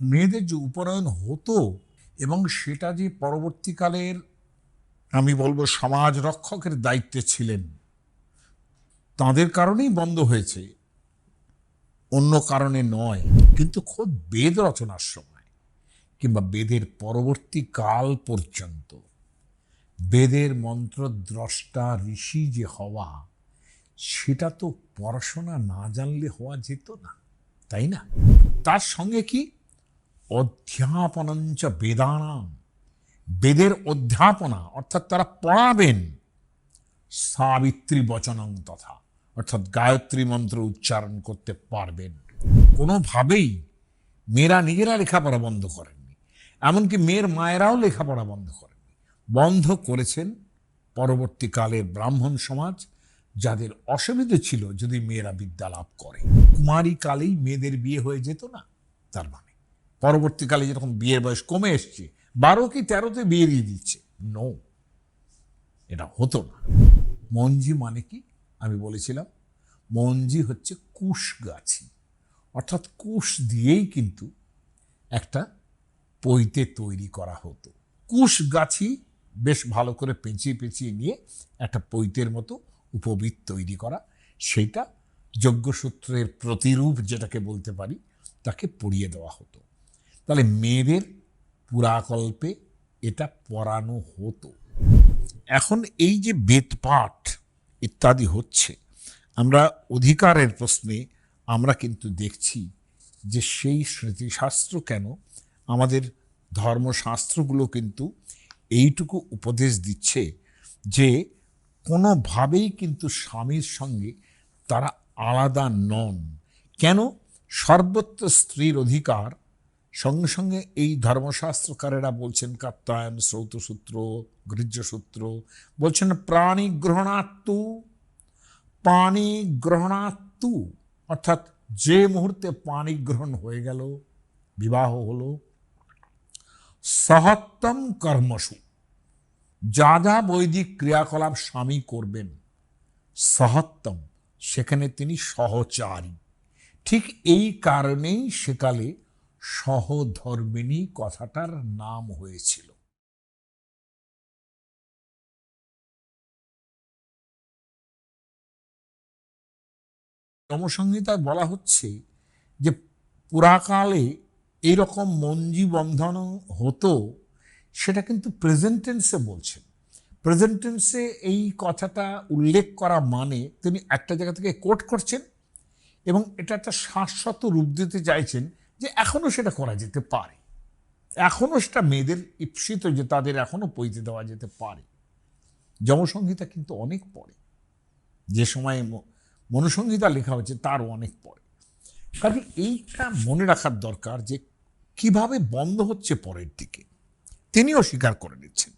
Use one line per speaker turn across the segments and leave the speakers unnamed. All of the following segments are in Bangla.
মেয়েদের যে উপনয়ন হতো এবং সেটা যে পরবর্তীকালের, আমি বলব সমাজ রক্ষকের দায়িত্বে ছিলেন, তাদের কারণেই বন্ধ হয়েছে। অন্য কারণে নয়, কিন্তু খোদ বেদ রচনার সময় কিংবা বেদের পরবর্তী কাল পর্যন্ত বেদের মন্ত্রদ্রষ্টা ঋষি যে হওয়া, সেটা তো পড়াশোনা না জানলে হওয়া যেত না, তাই না? তার সঙ্গে কি অধ্যাপনঞ্চ বেদানাম। বেদের অধ্যাপনা, অর্থাৎ তারা পড়াবেন। সাবিত্রী বচনং তথা, অর্থাৎ গায়ত্রী মন্ত্র উচ্চারণ করতে পারবেন। কোনোভাবেই মেয়েরা নিজেরা লেখাপড়া বন্ধ করেননি। এমনকি মেয়ের মায়েরাও লেখাপড়া বন্ধ করেননি। বন্ধ করেছেন পরবর্তীকালের ব্রাহ্মণ সমাজ, যাদের অসুবিধে ছিল যদি মেয়েরা বিদ্যা লাভ করে। কুমারী কালেই মেয়েদের বিয়ে হয়ে যেত না, তার মানে। পরবর্তীকালে যখন বিয়ের বয়স কমে এসছে, বারো কি তেরোতে বিয়ে দিয়ে দিচ্ছে? নো এটা হতো না। মঞ্জি মানে কি? আমি বলেছিলাম, মঞ্জি হচ্ছে কুশ গাছি। অর্থাৎ কুশ দিয়েই কিন্তু একটা পৈতে তৈরি করা হতো। কুশ গাছি বেশ ভালো করে পেঁচিয়ে পেঁচিয়ে নিয়ে একটা পৈতের মতো উপবৃত তৈরি করা। সেটা যজ্ঞসূত্রের প্রতিরূপ যেটাকে বলতে পারি, তাকে পরিয়ে দেওয়া হতো। তাহলে মেয়েদের পুরাকল্পে এটা পড়ানো হতো। এখন এই যে বেদপাঠ ইত্যাদি হচ্ছে, আমরা অধিকারের প্রশ্নে আমরা কিন্তু দেখছি যে সেই স্মৃতিশাস্ত্র কেন আমাদের ধর্মশাস্ত্রগুলো কিন্তু এইটুকু উপদেশ দিচ্ছে যে কোনোভাবেই কিন্তু স্বামীর সঙ্গে তারা আলাদা নন। কেন? সর্বত্র স্ত্রীর অধিকার সঙ্গে সঙ্গে এই ধর্মশাস্ত্রকারেরা বলছেন কাত্তায়ন শ্রৌতসূত্র, গৃহ্যসূত্র, বলছেন প্রাণী গ্রহণাত্মু পানি গ্রহণাত্মু অর্থাৎ যে মুহূর্তে পানি গ্রহণ হয়ে গেল, বিবাহ হলো, সহত্তম কর্মসু। যা যা বৈদিক ক্রিয়াকলাপ স্বামী করবেন, সহত্তম, সেখানে তিনি সহচারী। ঠিক এই কারণেই সেকালে সহধর্মিণী কথাটার নাম হয়েছিল। সমসংহিতায় বলা হচ্ছে যে পুরাকালে এইরকম মঞ্জি বন্ধন হতো, সেটা কিন্তু প্রেজেন্ট টেন্সে বলছেন। প্রেজেন্ট টেন্সে এই কথাটা উল্লেখ করা মানে তিনি একটা জায়গা থেকে কোট করছেন এবং এটা একটা শাশ্বত রূপ দিতে চাইছেন যে এখনও সেটা করা যেতে পারে। এখনও সেটা মেয়েদের ঈপ্সিত যে তাদের এখনও পৈতে দেওয়া যেতে পারে। যমসংহিতা কিন্তু অনেক পরে। যে সময়ে মনুসংহিতা লেখা হয়েছে তারও অনেক পরে। কাজে এইটা মনে রাখার দরকার যে কীভাবে বন্ধ হচ্ছে পরের দিকে। তিনিও স্বীকার করে নিচ্ছেন।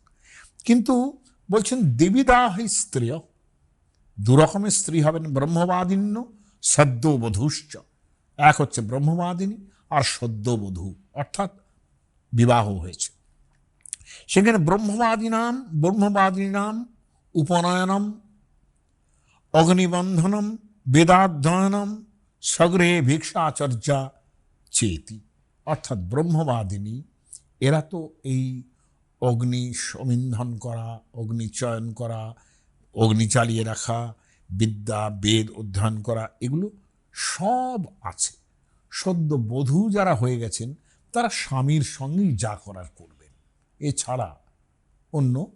কিন্তু বলছেন দেবীদাহি স্ত্রীয় দু রকমের স্ত্রী হবেন ব্রহ্মবাদিন্য সদ্য সদ্যবধূশ্চ এক হচ্ছে ব্রহ্মবাদিনী আর সদ্যবধূ, অর্থাৎ বিবাহ হয়েছে। সেখানে ব্রহ্মবাদী নাম ব্রহ্মবাদী নাম উপনয়নম, অগ্নিবন্ধনম, বেদাধ্যয়নম, সগ্রে ভিক্ষাচর্যা চেতি। অর্থাৎ ব্রহ্মবাদিনী, এরা তো এই অগ্নি সমিন্ধন করা, অগ্নি চয়ন করা, অগ্নি চালিয়ে রাখা, বিদ্যা, বেদ অধ্যয়ন করা, এগুলো সব আছে। সদ্য বধূ যারা হয়ে গেছেন, তারা স্বামীর সঙ্গেই যা করার করবেন। এছাড়া অন্য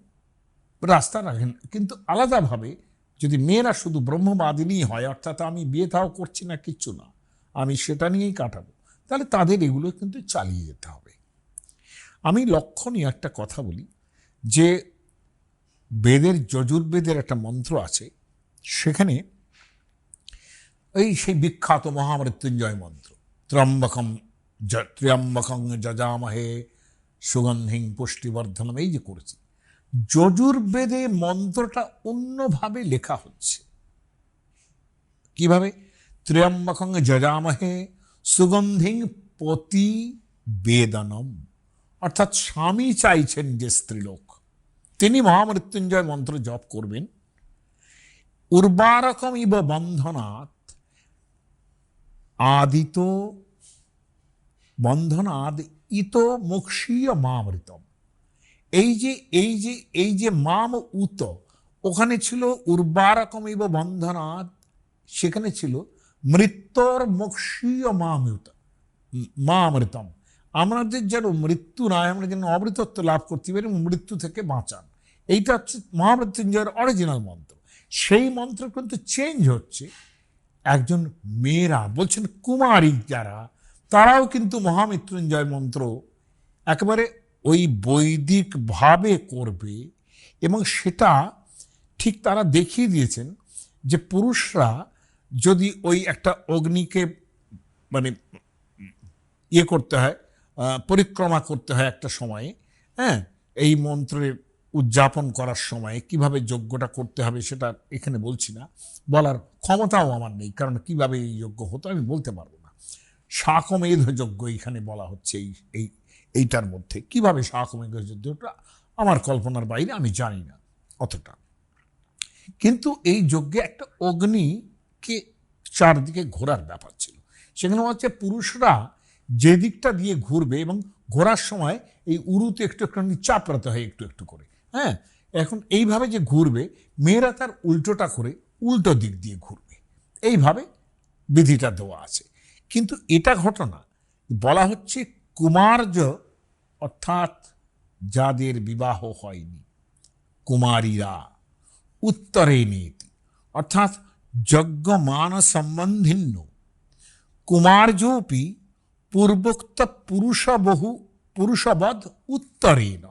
রাস্তা রাখেন। কিন্তু আলাদাভাবে যদি মেয়েরা শুধু ব্রহ্মবাদিনী হয়, অর্থাৎ আমি বিয়ে থাও করছি না, কিচ্ছু না, আমি সেটা নিয়েই কাটাবো, তাহলে তাদের এগুলো কিন্তু চালিয়ে যেতে হবে। আমি লক্ষণীয় একটা কথা বলি, যে বেদের, যজুর্বেদের একটা মন্ত্র আছে, সেখানে এই সেই বিখ্যাত মহামৃত্যুঞ্জয় মন্ত্র। ত্র্যম্বকম জ- ত্র্যম্বকং যজামহে সুগন্ধিং পুষ্টিবর্ধনম, এই যে করেছি। যজুর্বেদে মন্ত্রটা অন্যভাবে লেখা হচ্ছে। কীভাবে? ত্র্যম্বকং যজামহে সুগন্ধিং পতি বেদনম অর্থাৎ স্বামী চাইছেন যে স্ত্রীলোক। তিনি মহামৃত্যুঞ্জয় মন্ত্র জপ করবেন। উর্বারকম ইব বন্ধনাৎ আদিত বন্ধনাদ ইত মোক্ষীয় মামৃতম। এই যে এই যে এই যে মাম উত, ওখানে ছিল উর্বারকম ইব বন্ধনাদ, সেখানে ছিল মৃত্যুর মোক্ষীয় মামৃত, মামৃতম। আমাদের যেন মৃত্যু নয় আমরা যেন অমৃতত্ব লাভ করতে পারি মৃত্যু থেকে বাঁচান। এইটা হচ্ছে মহামৃত্যুঞ্জয়ের অরিজিনাল মন্ত্র। সেই মন্ত্র কিন্তু চেঞ্জ হচ্ছে। একজন মেয়েরা বলছেন, কুমারী যারা তারাও কিন্তু মহামৃত্যুঞ্জয় মন্ত্র একেবারে ওই বৈদিকভাবে করবে এবং সেটা ঠিক তারা দেখিয়ে দিয়েছেন যে পুরুষরা যদি ওই একটা অগ্নিকে মানে ইয়ে করতে হয় পরিক্রমা করতে হয় একটা সময়ে হ্যাঁ এই মন্ত্রের উদযাপন করার সময় কীভাবে যজ্ঞটা করতে হবে সেটা এখানে বলছি না, বলার ক্ষমতাও আমার নেই, কারণ কীভাবে এই যজ্ঞ হতো আমি বলতে পারব না শাকমেধ যজ্ঞ এখানে বলা হচ্ছে এই এই, এইটার মধ্যে। কীভাবে যজ্ঞটা আমার কল্পনার বাইরে, আমি জানি না অতটা। কিন্তু এই যজ্ঞে একটা অগ্নিকে চারদিকে ঘোরার ব্যাপার ছিল। সেখানে হচ্ছে পুরুষরা যে দিকটা দিয়ে ঘুরবে এবং ঘোরার সময় এই উরুতে একটু একটু চাপড়াতে হয় একটু একটু করে। হ্যাঁ? এখন এইভাবে যে ঘুরবে, মেয়েরা তার উল্টোটা করে উল্টো দিক দিয়ে ঘুরবে। এইভাবে বিধিটা দেওয়া আছে। কিন্তু এটা ঘটনা। বলা হচ্ছে কুমার্য অর্থাৎ যাদের বিবাহ হয়নি, কুমারীরা উত্তরে নীতি। অর্থাৎ যজ্ঞমান সম্বন্ধিন্য কুমার্যোপি পূর্বোক্ত পুরুষবহু, পুরুষবধ উত্তরেণ।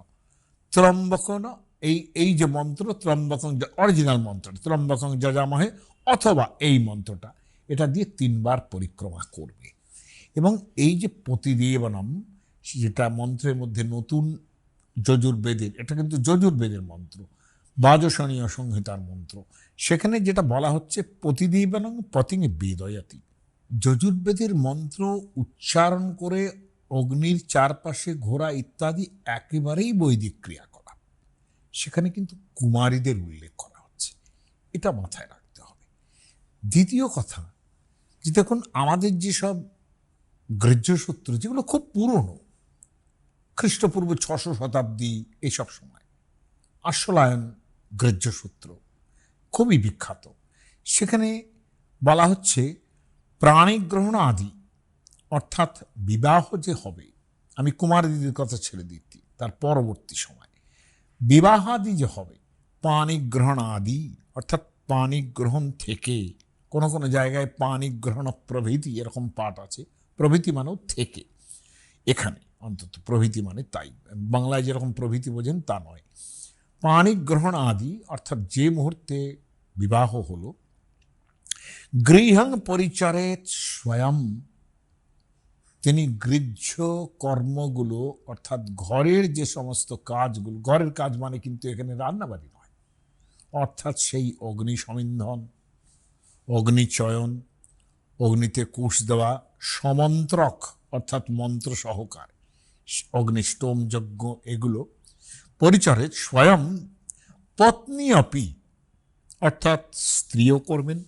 ত্রম্বকন এই এই যে মন্ত্র ত্রম্বকং অরিজিনাল মন্ত্র ত্রম্বকং যজামহে অথবা এই মন্ত্রটা। এটা দিয়ে তিনবার পরিক্রমা করবে। এবং এই যে প্রতিদেবনম, যেটা মন্ত্রের মধ্যে নতুন যজুর্বেদের, এটা কিন্তু যজুর্বেদের মন্ত্র, বাজসনীয় সংহিতার মন্ত্র, সেখানে যেটা বলা হচ্ছে প্রতিদেবনং পতিং বেদয়াতি। যজুর্বেদের মন্ত্র উচ্চারণ করে অগ্নির চারপাশে ঘোরা ইত্যাদি একেবারেই বৈদিক ক্রিয়াকলাপ। সেখানে কিন্তু কুমারীদের উল্লেখ করা হচ্ছে। এটা মাথায় রাখতে হবে। দ্বিতীয় কথা যে দেখুন, আমাদের যেসব গৃহ্যসূত্র যেগুলো খুব পুরনো, খ্রিস্টপূর্ব ছশো শতাব্দী এইসব সময়, আশ্বলায়ন গৃহ্যসূত্র খুবই বিখ্যাত। সেখানে বলা হচ্ছে প্রাণীগ্রহণ আদি অর্থাৎ বিবাহ যে হবে, আমি কুমার দিদির কথা ছেড়ে দিচ্ছি, তার পরবর্তী সময়। বিবাহাদি যে হবে পাণিগ্রহণ আদি অর্থাৎ পাণিগ্রহণ থেকে কোনো কোনো জায়গায় পাণিগ্রহণ প্রভৃতি এরকম পাঠ আছে। প্রভৃতি মানেও থেকে। এখানে অন্তত প্রভৃতি মানে তাই। বাংলায় যেরকম প্রভৃতি বোঝেন, তা নয়। পাণিগ্রহণ আদি, অর্থাৎ যে মুহূর্তে বিবাহ হলো, গৃহং পরিচারেত স্বয়ং, তিনি গৃহ্য কর্মগুলো, অর্থাৎ ঘরের যে সমস্ত কাজগুলো, ঘরের কাজ মানে কিন্তু এখানে রান্নাবাড়ি নয়। অর্থাৎ সেই অগ্নি সমিন্ধন অগ্নিচয়ন অগ্নিতে কুশ দেওয়া, সমন্ত্রক, অর্থাৎ মন্ত্র সহকার অগ্নিষ্টম যজ্ঞ এগুলো, পরিচরে স্বয়ং পত্নী অপি, অর্থাৎ স্ত্রীও করবেন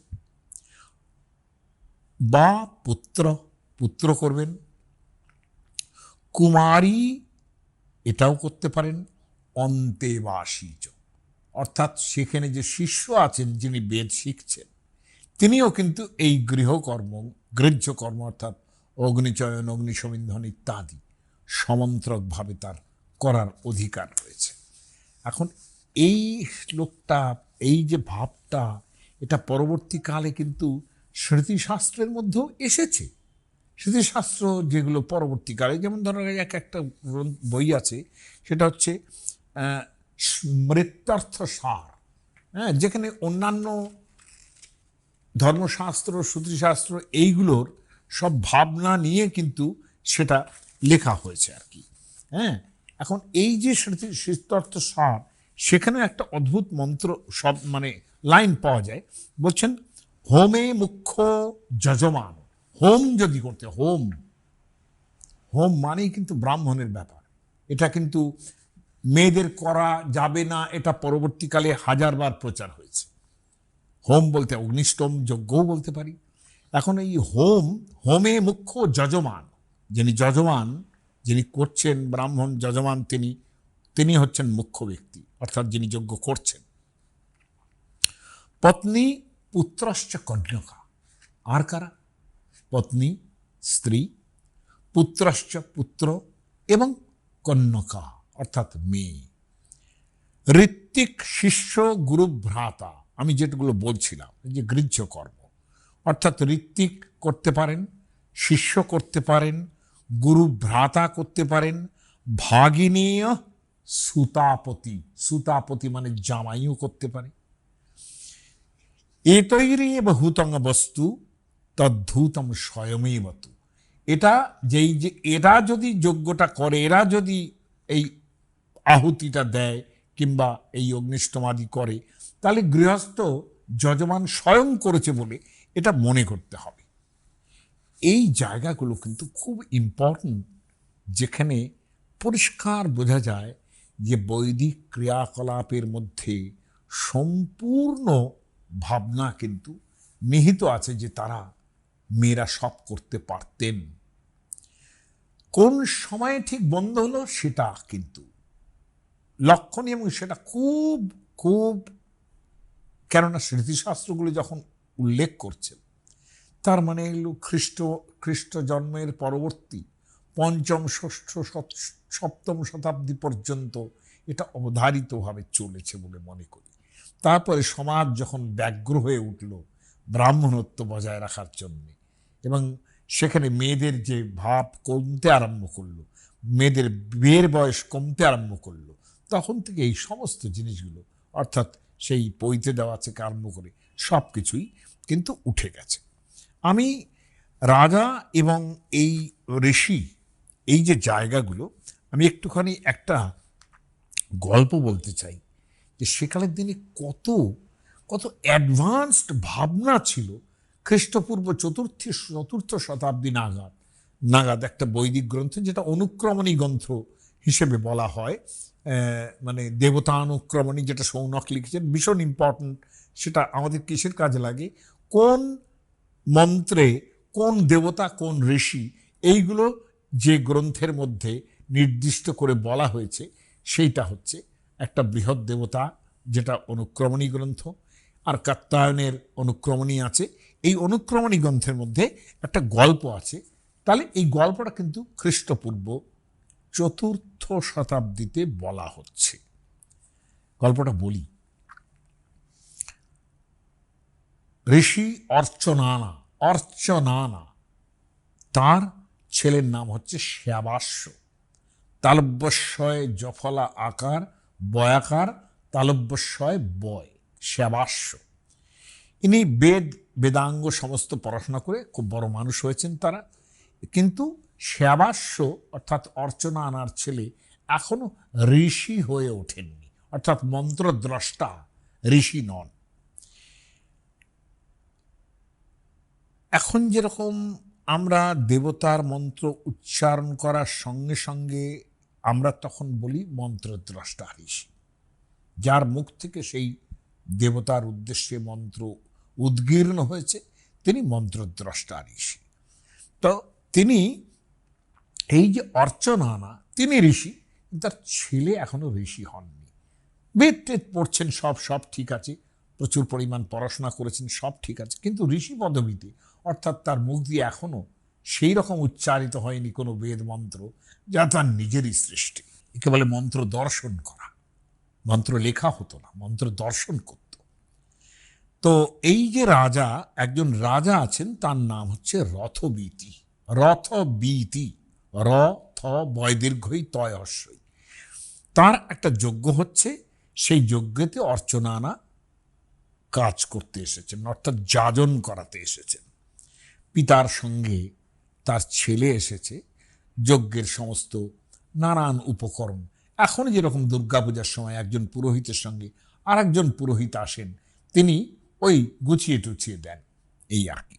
বা পুত্র পুত্র করবেন। কুমারী এটাও করতে পারেন অন্তেবাসীজ অর্থাৎ সেখানে যে শিষ্য আছেন যিনি বেদ শিখছেন তিনিও কিন্তু এই গৃহকর্ম গৃহ্যকর্ম অর্থাৎ অগ্নিচয়ন অগ্নিসমিন্ধন ইত্যাদি সমন্ত্রকভাবে তার করার অধিকার রয়েছে। এখন এই লোকটা এই যে ভাবটা এটা পরবর্তীকালে কিন্তু স্মৃতিশাস্ত্রের মধ্যেও এসেছে। স্মৃতিশাস্ত্র যেগুলো পরবর্তীকালে যেমন ধরো এক একটা বই আছে সেটা হচ্ছে আহ, স্মৃত্যার্থ সার হ্যাঁ যেখানে অন্যান্য ধর্মশাস্ত্র শ্রুতিশাস্ত্র এইগুলোর সব ভাবনা নিয়ে কিন্তু সেটা লেখা হয়েছে আর কি। হ্যাঁ? এখন এই যে স্মৃত্যর্থ সার, সেখানে একটা অদ্ভুত মন্ত্র, সব মানে লাইন পাওয়া যায়। বলছেন, হোমে মুখ্য যজমান। হোম যদি করতে, হোম। হোম মানেই কিন্তু ব্রাহ্মণের ব্যাপার। এটা কিন্তু মেয়েদের করা যাবে না, এটা পরবর্তীকালে হাজারবার প্রচার হয়েছে। হোম বলতে অগ্নিষ্টম যজ্ঞও বলতে পারি। এখন এই হোম হোমে মুখ্য যজমান, যিনি যজমান, যিনি করছেন, ব্রাহ্মণ যজমান তিনি তিনি হচ্ছেন মুখ্য ব্যক্তি, অর্থাৎ যিনি যজ্ঞ করছেন। পত্নী পুত্রশ্চ কন্যকা, আর কারা? পত্নী, স্ত্রী, পুত্রশ্চ পুত্র এবং কন্যকা, অর্থাৎ মেয়ে। ঋত্বিক শিষ্য গুরু ভ্রাতা আমি যেগুলো বলছিলাম যে গৃহ্য কর্ম। অর্থাৎ ঋত্বিক করতে পারেন, শিষ্য করতে পারেন, গুরু ভ্রাতা করতে পারেন, ভাগিনীয় সুতাপতি সুতাপতি মানে জামাইও করতে পারে। এতৈরি বহুতং বস্তু তদ্ধূতম স্বয়মেবতু। এটা যেই যে, এরা যদি যজ্ঞটা করে, এরা যদি এই আহুতিটা দেয় কিংবা এই অগ্নিষ্টমাদি করে তাহলে গৃহস্থ যজমান স্বয়ং করেছে বলে এটা মনে করতে হবে। এই জায়গাগুলো কিন্তু খুব ইম্পর্ট্যান্ট যেখানে পরিষ্কার বোঝা যায় যে বৈদিক ক্রিয়াকলাপের মধ্যে সম্পূর্ণ ভাবনা কিন্তু নিহিত আছে যে তারা মেয়েরা সব করতে পারতেন। কোন সময়ে ঠিক বন্ধ হলো সেটা কিন্তু লক্ষণীয় এবং সেটা খুব খুব কেননা স্মৃতিশাস্ত্রগুলো যখন উল্লেখ করছে তার মানে এলো খ্রিস্ট খ্রিস্ট জন্মের পরবর্তী পঞ্চম, ষষ্ঠ সপ্তম শতাব্দী পর্যন্ত এটা অবধারিতভাবে চলেছে বলে মনে করি। তারপরে সমাজ যখন ব্যগ্র হয়ে উঠল ব্রাহ্মণত্ব বজায় রাখার জন্যে এবং সেখানে মেয়েদের যে ভাব কমতে আরম্ভ করল, মেয়েদের বিয়ের বয়স কমতে আরম্ভ করল, তখন থেকে এই সমস্ত জিনিসগুলো, অর্থাৎ সেই পইতে দেওয়া থেকে আরম্ভ করে, সব কিছুই কিন্তু উঠে গেছে। আমি রাজা এবং এই ঋষি, এই যে জায়গাগুলো, আমি একটুখানি একটা গল্প বলতে চাই যে সেকালের দিনে কত কত অ্যাডভান্সড ভাবনা ছিল খ্রিস্টপূর্ব চতুর্থ চতুর্থ শতাব্দী নাগাদ। নাগাদ একটা বৈদিক গ্রন্থ যেটা অনুক্রমণী গ্রন্থ হিসেবে বলা হয়। মানে দেবতানুক্রমণী যেটা সৌনক লিখেছেন, ভীষণ ইম্পর্ট্যান্ট সেটা আমাদের কিসের কাজে লাগে? কোন মন্ত্রে কোন দেবতা, কোন ঋষি এইগুলো যে গ্রন্থের মধ্যে নির্দিষ্ট করে বলা হয়েছে, সেইটা হচ্ছে একটা বৃহৎ দেবতা যেটা অনুক্রমণী গ্রন্থ আর কাত্তায়নের অনুক্রমণী আছে। এই অনুক্রমণী গ্রন্থের মধ্যে একটা গল্প আছে। তাহলে এই গল্পটা কিন্তু খ্রিস্টপূর্ব চতুর্থ শতাব্দীতে বলা হচ্ছে। গল্পটা বলি। ঋষি অর্চনানা অর্চনানা, তার ছেলের নাম হচ্ছে শ্যাবাস্য। তালব্যস্বয় জফলা আকার, বয়াকার তালব্যস্বয় বয়, শ্যাবাস্য। ইনি বেদ, বেদাঙ্গ সমস্ত পড়াশোনা করে খুব বড় মানুষ হয়েছেন তারা। কিন্তু শ্যাবাস্য, অর্থাৎ অর্চনা আনার ছেলে, এখনও ঋষি হয়ে ওঠেননি, অর্থাৎ মন্ত্রদ্রষ্টা ঋষি নন। এখন যেরকম আমরা দেবতার মন্ত্র উচ্চারণ করার সঙ্গে সঙ্গে আমরা তখন বলি মন্ত্রদ্রষ্টা ঋষি, যার মুখ থেকে সেই দেবতার উদ্দেশ্যে মন্ত্র উদ্গীর্ণ হয়েছে, তিনি মন্ত্রদ্রষ্টা ঋষি। তো তিনি এই যে অর্চনা অর্চনানা, তিনি ঋষি, তার ছেলে এখনও ঋষি হননি। বেদ টেদ পড়ছেন, সব সব ঠিক আছে। প্রচুর পরিমাণ পড়াশোনা করেছেন, সব ঠিক আছে। কিন্তু ঋষি পদবীতে, অর্থাৎ তার মুখ দিয়ে এখনও সেই রকম উচ্চারিত হয়নি কোনো বেদ মন্ত্র, যা তার নিজেরই সৃষ্টি। একে বলে মন্ত্র দর্শন করা। মন্ত্র লেখা হতো না, মন্ত্র দর্শন করত। তো এই যে রাজা, একজন রাজা আছেন, তার নাম হচ্ছে রথবীতি। রথবীতি। র, থ, বয় দীর্ঘই তয় অশ্বই। তার একটা যজ্ঞ হচ্ছে, সেই যজ্ঞেতে অর্চনানা কাজ করতে এসেছেন, অর্থাৎ যাজন করাতে এসেছেন। পিতার সঙ্গে তার ছেলে এসেছে, যজ্ঞের সমস্ত নানান উপকরণ। এখন যেরকম দুর্গাপূজার সময় একজন পুরোহিতের সঙ্গে আর একজন পুরোহিত আসেন, তিনি ওই গুছিয়ে টুছিয়ে দেন, এই আর কি।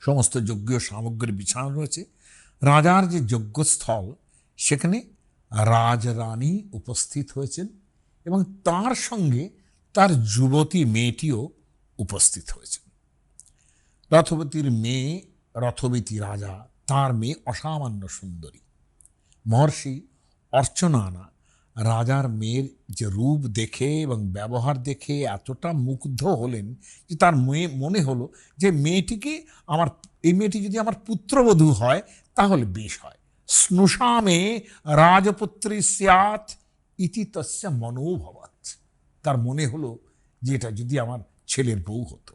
সমস্ত যজ্ঞীয় সামগ্রী বিছানো রয়েছে রাজার যে যজ্ঞস্থল, সেখানে রাজরানী উপস্থিত হয়েছেন এবং তার সঙ্গে তার যুবতী মেয়েটিও উপস্থিত হয়েছেন। রথবতীর মেয়ে রথবতী রাজা, তার মেয়ে অসামান্য সুন্দরী। মহর্ষি অর্চনানা রাজার মেয়ের যে রূপ দেখে এবং ব্যবহার দেখে এতটা মুগ্ধ হলেন যে তার মেয়ে মনে হলো যে মেয়েটিকে আমার, এই মেয়েটি যদি আমার পুত্রবধূ হয় তাহলে বেশ হয়। স্নুষামে রাজপুত্রী স্যাত ইতি তস্য মনোভবত তার মনে হলো যে এটা যদি আমার ছেলের বউ হতো।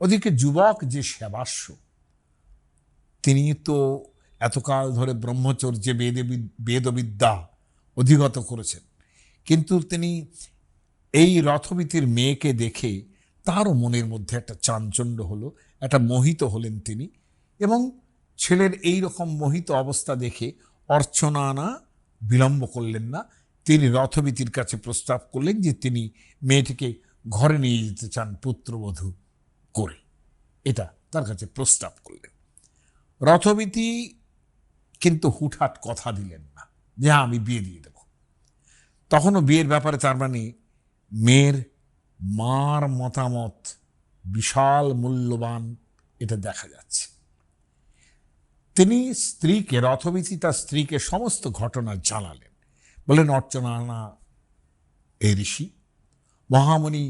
ওদিকে যুবক যে সেবাস্য তিনি তো এতকাল ধরে ব্রহ্মচর্যে বেদে বেদবিদ্যা অধিগত করেছেন। কিন্তু তিনি এই রথবীতির মেয়েকে দেখে তারও মনের মধ্যে একটা চাঞ্চল্য হলো, একটা মোহিত হলেন তিনি এবং ছেলের এই রকম মোহিত অবস্থা দেখে অর্চনা আনা বিলম্ব করলেন না। তিনি রথবীতির কাছে প্রস্তাব করলেন যে তিনি মেয়েটিকে ঘরে নিয়ে যেতে চান পুত্রবধূ করে। এটা তার কাছে প্রস্তাব করলেন। রথবীতি কিন্তু হুটহাট কথা দিলেন না যে হ্যাঁ আমি বিয়ে দিয়ে দেব। তখনও বিয়ের ব্যাপারে তার মানে মেয়ের মার মতামত বিশাল মূল্যবান এটা দেখা যাচ্ছে। তিনি স্ত্রীকে রথবীতি তার স্ত্রীকে সমস্ত ঘটনা জানালেন। বলেন অর্চনা না এই ঋষি, মহামণি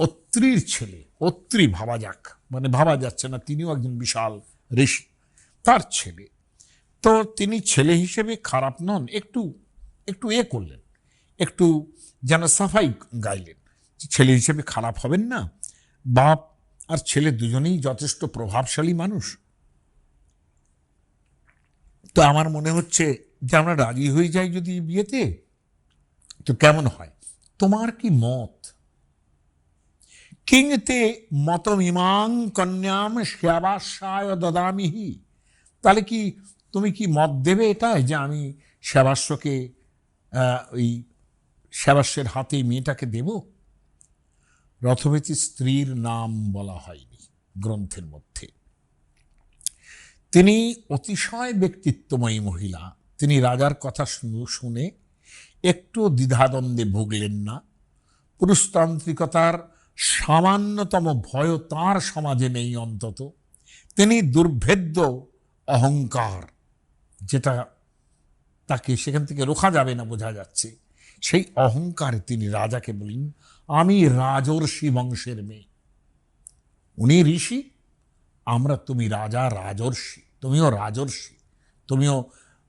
অত্রির ছেলে, অত্রি ভাবা যাক মানে ভাবা যাচ্ছে না, তিনিও একজন বিশাল ঋষি, তার ছেলে। তো তিনি ছেলে হিসেবে খারাপ নন, একটু একটু এ করলেন, একটু যেন সাফাই গাইলেন ছেলে হিসেবে খারাপ হবেন না, বাপ আর ছেলে দুজনেই যথেষ্ট প্রভাবশালী মানুষ তো আমার মনে হচ্ছে যে আমরা রাজি হয়ে যাই যদি বিয়েতে। তো কেমন হয়? তোমার কি মত? কিংতে মতমিমাং কন্যাম সেবাসায় দদামিহি। তাহলে কি তুমি কি মত দেবে এটাই? যে আমি আহ, ওই সেবাস্যের হাতে মেয়েটাকে দেব? রথবেতী স্ত্রীর নাম বলা হয়নি গ্রন্থের মধ্যে। তিনি অতিশয় ব্যক্তিত্বময়ী মহিলা। তিনি রাজার কথা শুনে একটু দ্বিধাদ্বন্দ্বে ভুগলেন না। পুরুষতান্ত্রিকতার সামান্যতম ভয় তার সমাজে নেই অন্তত। তিনি দুর্ভেদ্য অহংকার, যেটা তাকে সেখান থেকে রোখা যাবে না বোঝা যাচ্ছে। সেই অহংকারে তিনি রাজাকে বলেন, আমি রাজর্ষি বংশের মেয়ে। উনি ঋষি আমরা তুমি রাজা, রাজর্ষি, তুমিও রাজর্ষি, তুমিও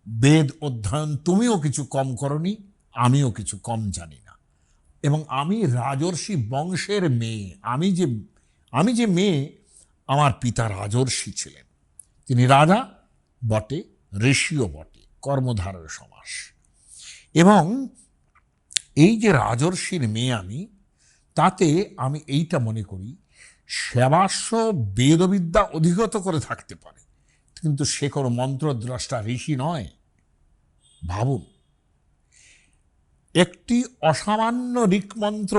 বেদ অধ্যয়ন, তুমিও কিছু কম করনি, আমিও কিছু কম জানি না। এবং আমি রাজর্ষি বংশের মেয়ে, আমি যে আমি যে মেয়ে, আমার পিতা রাজর্ষি ছিলেন। তিনি রাজা বটে, ঋষিও বটে কর্মধারয় সমাস। এবং এই যে রাজর্ষির মেয়ে আমি, তাতে আমি এইটা মনে করি সেবাস্য বেদবিদ্যা অধিগত করে থাকতে পারে। কিন্তু সে কোনো মন্ত্রদ্রষ্টা ঋষি নয়। ভাবুন, একটি অসামান্য ঋকমন্ত্র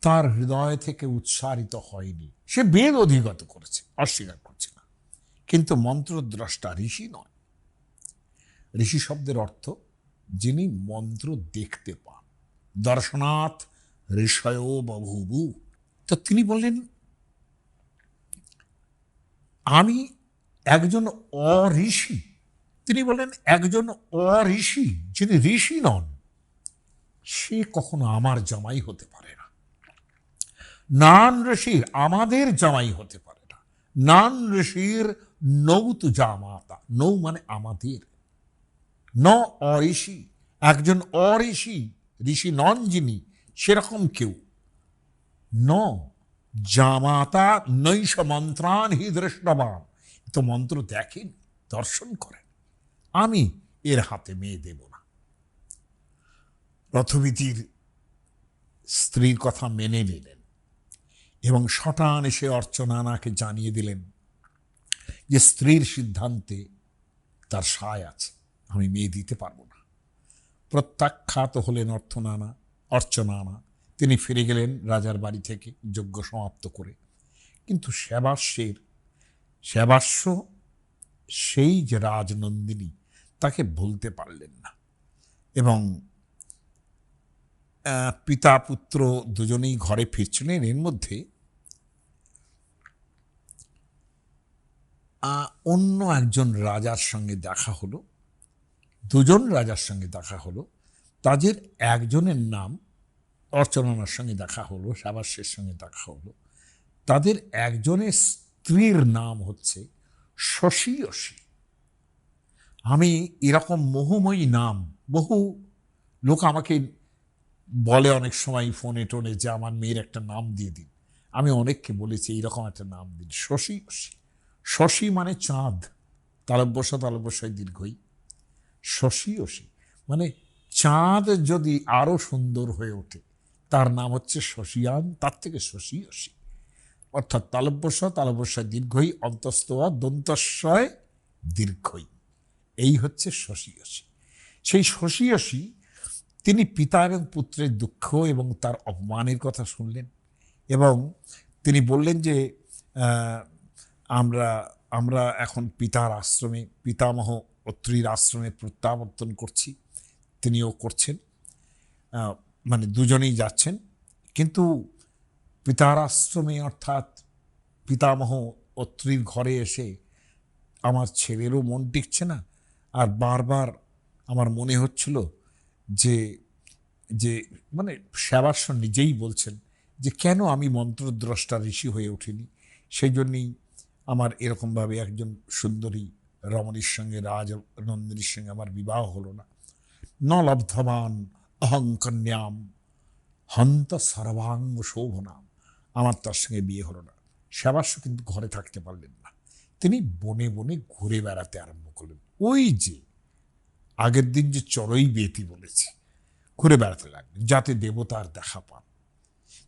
তার হৃদয় থেকে উচ্চারিত হয়নি। সে বেদ অধিগত করেছে, অস্বীকার করছে না। কিন্তু মন্ত্রদ্রষ্টা ঋষি নয়। ঋষি শব্দের অর্থ, যিনি মন্ত্র দেখতে পান। দর্শনাথ ঋষয় বভুবু। তো তিনি বললেন, আমি একজন অঋষি। তিনি বলেন একজন অঋষি যিনি ঋষি নন, সে কখনো আমার জামাই হতে পারে না। নান ঋষির আমাদের জামাই হতে পারে না। নান ঋষির নৌত জামাতা, নৌ মানে আমাদের। ন অঋষি, একজন অঋষি, ঋষি নন যিনি, সেরকম কেউ ন জামাতা নৈশ মন্ত্রান হি দৃষ্টবান তো মন্ত্র দেখেন দর্শন করেন আমি এর হাতে মেয়ে দেব না রথবীতির স্ত্রীর কথা মেনে নিলেন এবং শটান এসে অর্চনানাকে জানিয়ে দিলেন যে স্ত্রীর সিদ্ধান্তে তার সায় আছে আমি মেয়ে দিতে পারব না প্রত্যাখ্যাত হলেন অর্থনানা অর্চনানা তিনি ফিরে গেলেন রাজার বাড়ি থেকে যজ্ঞ সমাপ্ত করে। কিন্তু সেবাস্যের সেবাস্য সেই যে রাজনন্দিনী, তাকে ভুলতে পারলেন না। এবং পিতা পুত্র দুজনেই ঘরে ফিরছিলেন। এর মধ্যে অন্য একজন রাজার সঙ্গে দেখা হলো, দুজন রাজার সঙ্গে দেখা হলো। তাদের একজনের নাম অর্চনার সঙ্গে দেখা হলো, সাবাসের সঙ্গে দেখা হলো। তাদের একজনের স্ত্রীর নাম হচ্ছে শশীয়সী আমি এরকম মোহময়ী নাম, বহু লোক আমাকে বলে অনেক সময় ফোনে টোনে যে, আমার মেয়ের একটা নাম দিয়ে দিন। আমি অনেককে বলেছি, এইরকম একটা নাম দিন। শশী শশী মানে চাঁদ, তালব্যসা তালব্যসায় দীর্ঘই। শশী অসি মানে চাঁদ যদি আরও সুন্দর হয়ে ওঠে তার নাম হচ্ছে শশিয়ান, তার থেকে শশী অসি অর্থাৎ তালব্যস, তালব্যসায় দীর্ঘই অন্তস্তয়া দন্তস্বয় দীর্ঘই। এই হচ্ছে শশীয়সী সেই শশীয়সী তিনি পিতা এবং পুত্রের দুঃখ এবং তার অপমানের কথা শুনলেন এবং তিনি বললেন যে আমরা আমরা এখন পিতার আশ্রমে, পিতামহ অত্রির আশ্রমে প্রত্যাবর্তন করছি। তিনিও করছেন। মানে দুজনেই যাচ্ছেন। কিন্তু পিতার আশ্রমে অর্থাৎ পিতামহ অত্রির ঘরে এসে আমার ছেলেরও মন টিকছে না। আর বারবার আমার মনে হচ্ছিল যে যে মানে সেবাস্য নিজেই বলছেন যে, কেন আমি মন্ত্রদ্রষ্টা ঋষি হয়ে উঠিনি? সেই জন্যই আমার এরকমভাবে একজন সুন্দরী রমণীর সঙ্গে রাজ নন্দিনীর সঙ্গে আমার বিবাহ হলো না। ন লব্ধবান অহংকন্যাম হন্ত সর্বাঙ্গ শোভনাম। আমার তার সঙ্গে বিয়ে হলো না। সেবাস্য কিন্তু ঘরে থাকতে পারলেন না। তিনি বনে বনে ঘুরে বেড়াতে আরম্ভ করলেন। ওই যে, আগের দিন যে চড়ই বেতি বলেছে, ঘুরে বেড়াতে লাগলেন, যাতে দেবতার দেখা পান।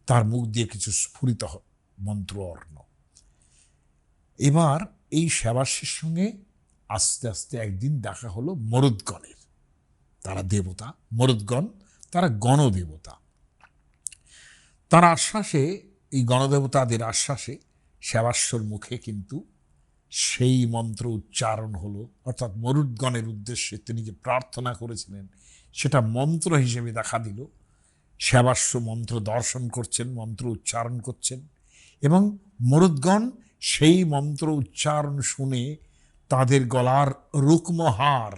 তার মুখ দিয়ে কিছু স্ফুরিত মন্ত্র অর্ণ। এবার এই সেবাসীর সঙ্গে আস্তে আস্তে একদিন দেখা হলো মরুদ্গণের। তারা দেবতা, মরুদ্গণ তারা গণদেবতা। তার আশ্বাসে, এই গণদেবতাদের আশ্বাসে সেবাশ্বর মুখে কিন্তু সেই মন্ত্র উচ্চারণ হলো। অর্থাৎ মরুদ্গণের উদ্দেশ্যে তিনি যে প্রার্থনা করেছিলেন, সেটা মন্ত্র হিসেবে দেখা দিল। সেবাস্য মন্ত্র দর্শন করছেন, মন্ত্র উচ্চারণ করছেন এবং মরুদ্গণ সেই মন্ত্র উচ্চারণ শুনে তাদের গলার রুক্ম হার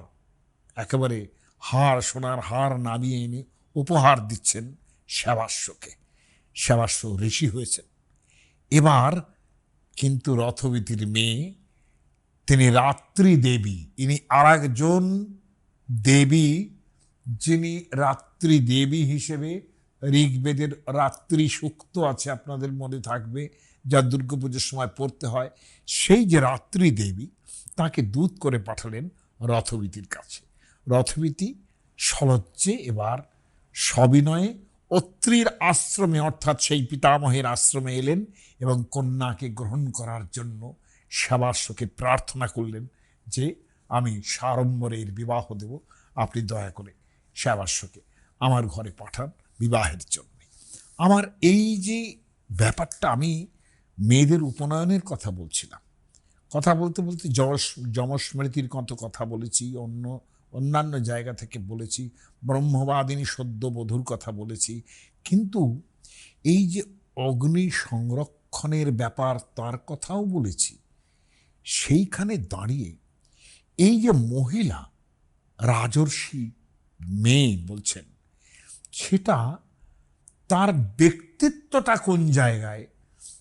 একেবারে হার সোনার হার নামিয়ে এনে উপহার দিচ্ছেন সেবাস্যকে সেবাস্য ঋষি হয়েছেন। এবার কিন্তু রথবীতির মেয়ে, তিনি রাত্রি দেবী, ইনি আর একজন দেবী, যিনি রাত্রি দেবী হিসেবে ঋগ্বেদের রাত্রি সুক্ত আছে আপনাদের মনে থাকবে, যা দুর্গাপুজোর সময় পড়তে হয়। সেই যে রাত্রি দেবী, তাকে দূত করে পাঠালেন রথবীতির কাছে। রথবীতি সলজ্জে এবার সবিনয়ে অত্রির আশ্রমে, অর্থাৎ সেই পিতামহের আশ্রমে এলেন এবং কন্যাকে গ্রহণ করার জন্য সেবাস্যকে প্রার্থনা করলেন যে, আমি সাড়ম্বরের বিবাহ দেব, আপনি দয়া করে সেবাস্যকে আমার ঘরে পাঠান বিবাহের জন্য। আমার এই যে ব্যাপারটা আমি মেয়েদের উপনয়নের কথা বলছিলাম, কথা বলতে বলতে যশ যমস্মৃতির কত কথা বলেছি, অন্য অন্যান্য জায়গা থেকে বলেছি, ব্রহ্মবাদিনী সদ্য বধুর কথা বলেছি। কিন্তু এই যে অগ্নি সংরক্ষণের ব্যাপার তার কথাও বলেছি। সেইখানে দাঁড়িয়ে এই যে মহিলা, রাজর্ষি, মেয়ে বলছেন, সেটা তার ব্যক্তিত্বটা কোন জায়গায়?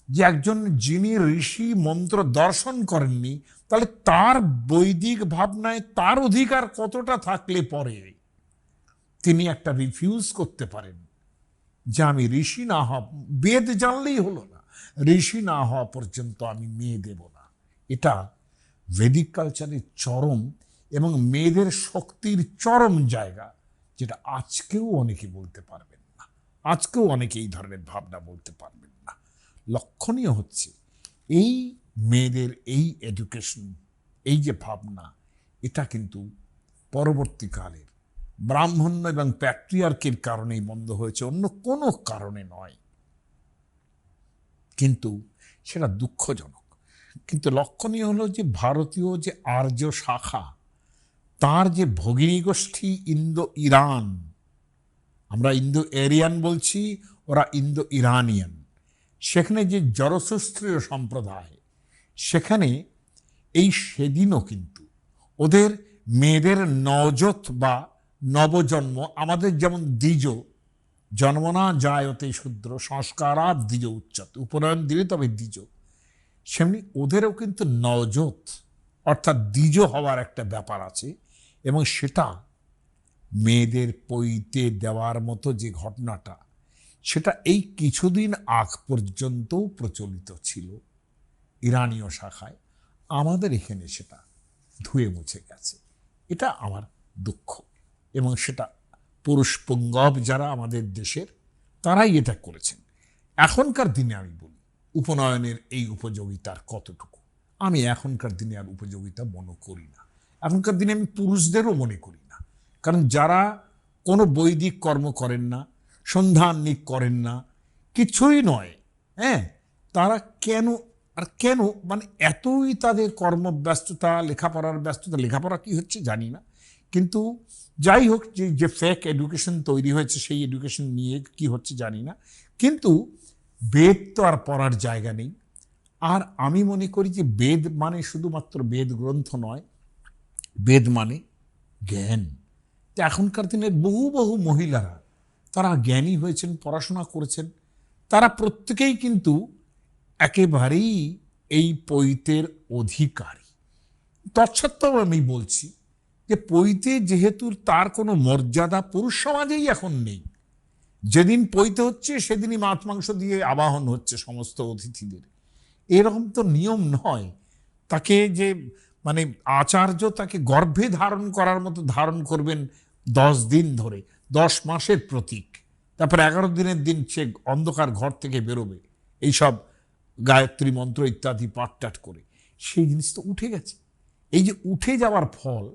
যে একজন যিনি ঋষি মন্ত্র দর্শন করেননি তাহলে তার বৈদিক ভাবনায় তার অধিকার কতটা থাকলে পরে তিনি একটা রিফিউজ করতে পারেন? যে আমি ঋষি না হওয়া, বেদ জানলেই হলো না। ঋষি না হওয়া পর্যন্ত আমি মেয়ে দেব না। এটা ভেদিক কালচারের চরম এবং মেয়েদের শক্তির চরম জায়গা, যেটা আজকেও অনেকে বলতে পারবেন না। আজকেও অনেকে এই ধরনের ভাবনা বলতে পারবেন না। লক্ষণীয় হচ্ছে, এই মেয়েদের এই এডুকেশন এই যে ভাবনা, এটা কিন্তু পরবর্তীকালের ব্রাহ্মণ্য এবং প্যাট্রিয়ার্কের কারণেই বন্ধ হয়েছে, অন্য কোনো কারণে নয়। কিন্তু সেটা দুঃখজনক। কিন্তু লক্ষণীয় হলো যে ভারতীয় যে আর্য শাখা, তার যে ভগিনী গোষ্ঠী ইন্দো ইরান আমরা ইন্দো এরিয়ান বলছি, ওরা ইন্দো ইরানিয়ান সেখানে যে জরসস্ত্রীয় সম্প্রদায় সেখানে এই সেদিনও কিন্তু ওদের মেয়েদের নজত বা নবজন্ম, আমাদের যেমন দ্বিজ জন্মনা জায়তে শূদ্র, সংস্কারাত দ্বিজ উচ্চতে, উপনয়ন দিলে তবে দ্বিজ। সেমনি ওদেরও কিন্তু নজত, অর্থাৎ দ্বিজ হওয়ার একটা ব্যাপার আছে এবং সেটা মেয়েদের পইতে দেওয়ার মতো যে ঘটনাটা, সেটা এই কিছুদিন আগ পর্যন্তও প্রচলিত ছিল। ইরানীয় শাখায় আমাদের এখানে সেটা ধুয়ে মুছে গেছে। এটা আমার দুঃখ এবং সেটা পুরুষ পুঙ্গব যারা আমাদের দেশের, তারাই এটা করেছেন। এখনকার দিনে আমি বলি, উপনয়নের এই উপযোগিতার কতটুকু? আমি এখনকার দিনে আর উপযোগিতা মনে করি না। এখনকার দিনে আমি পুরুষদেরও মনে করি না। কারণ যারা কোনো বৈদিক কর্ম করেন না সন্ধানিক করেন না, কিছুই নয় হ্যাঁ? তারা কেন আর কেন? মানে এতই তাদের কর্মব্যস্ততা, লেখাপড়ার ব্যস্ততা, লেখাপড়া কি হচ্ছে জানি না। কিন্তু যাই হোক, যে যে ফেক এডুকেশন তৈরি হয়েছে, সেই এডুকেশন নিয়ে কি হচ্ছে জানি না। কিন্তু বেদ তো আর পড়ার জায়গা নেই। আর আমি মনে করি যে বেদ মানে শুধুমাত্র বেদ গ্রন্থ নয়, বেদ মানে জ্ঞান। তো এখনকার দিনের বহু বহু মহিলারা, তারা জ্ঞানী হয়েছেন, পড়াশোনা করেছেন। তারা প্রত্যেকেই কিন্তু একেবারেই এই পৈতের অধিকারী। তৎসত্ত্বেও আমি বলছি যে পৈতে যেহেতু তার কোনো মর্যাদা পুরুষ সমাজেই এখন নেই। যেদিন পৈতে হচ্ছে, সেদিনই মাছ মাংস দিয়ে আবাহন হচ্ছে সমস্ত অতিথিদের। এরকম তো নিয়ম নয়। তাকে যে মানে আচার্য তাকে গর্ভে ধারণ করার মতো ধারণ করবেন দশ দিন ধরে, দশ মাসের প্রতীক। তারপর এগারো দিনের দিন সে অন্ধকার ঘর থেকে বেরোবে। এইসব গায়ত্রী মন্ত্র ইত্যাদি পাঠ টাট করে। সেই জিনিস তো উঠে গেছে। এই যে উঠে যাওয়ার ফল,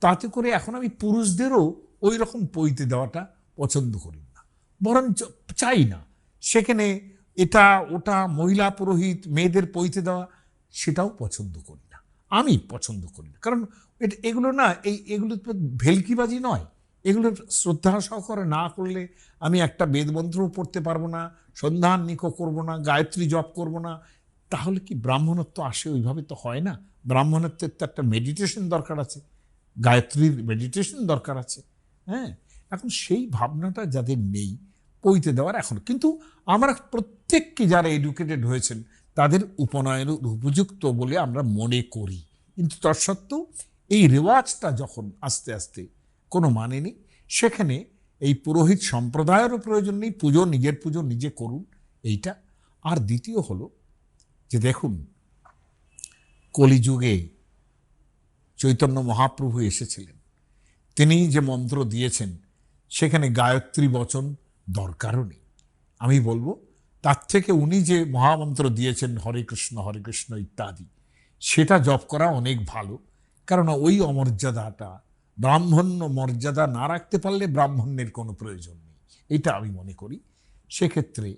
তাতে করে এখন আমি পুরুষদেরও ওই রকম পইতে দেওয়াটা পছন্দ করি না। বরঞ্চ চাই না। সেখানে এটা, ওটা, মহিলা পুরোহিত, মেয়েদের পইতে দেওয়া, সেটাও পছন্দ করি না। আমি পছন্দ করি না। কারণ এটা, এগুলো না, এই এগুলো ভেলকিবাজি নয়। এগুলো শ্রদ্ধা সহকারে না করলে আমি একটা বেদমন্ত্রও পড়তে পারব না, সন্ধান নিকো করব না, গায়ত্রী জপ করব না। তাহলে কি ব্রাহ্মণত্ব আসে? ওইভাবে তো হয় না। ব্রাহ্মণত্বের তো একটা মেডিটেশন দরকার আছে। গায়ত্রীর মেডিটেশন দরকার আছে। হ্যাঁ? এখন সেই ভাবনাটা যাদের নেই, পইতে দেওয়ার এখন। কিন্তু আমরা প্রত্যেককে যারা এডুকেটেড হয়েছেন, তাদের উপনয়নের উপযুক্ত বলে আমরা মনে করি। কিন্তু তৎসত্ত্বেও এই রেওয়াজটা যখন আস্তে আস্তে কোনো মানে নেই। সেখানে এই পুরোহিত সম্প্রদায়েরও প্রয়োজন নেই, পুজো, নিজের পুজো নিজে করুন এইটা। আর দ্বিতীয় হলো যে দেখুন, কলিযুগে চৈতন্য মহাপ্রভু এসেছিলেন। তিনি যে মন্ত্র দিয়েছেন, সেখানে গায়ত্রী বচন দরকারও নেই। আমি বলব, তার থেকে উনি যে মহামন্ত্র দিয়েছেন, হরে কৃষ্ণ হরে কৃষ্ণ ইত্যাদি, সেটা জপ করা অনেক ভালো। কারণ ওই অমর্যাদাটা ব্রাহ্মণ্য মর্যাদা না রাখতে পারলে ব্রাহ্মণ্যের কোনো প্রয়োজন নেই। এটা আমি মনে করি। সেক্ষেত্রে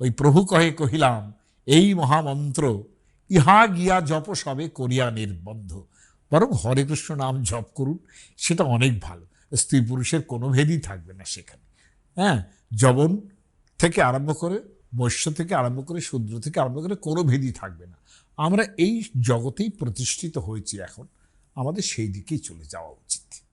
ওই প্রভু কহে কহিলাম, এই মহামন্ত্র ইহা গিয়া জপ সবে করিয়া নির্বন্ধ। বরং হরে কৃষ্ণ নাম জপ করুন, সেটা অনেক ভালো। স্ত্রী পুরুষের কোনো ভেদই থাকবে না সেখানে। হ্যাঁ জবন থেকে আরম্ভ করে বৈশ্য থেকে আরম্ভ করে শূদ্র থেকে আরম্ভ করে কোনো ভেদই থাকবে না। আমরা এই জগতেই প্রতিষ্ঠিত হয়েছি এখন। আমাদের সেই দিকেই চলে যাওয়া উচিত।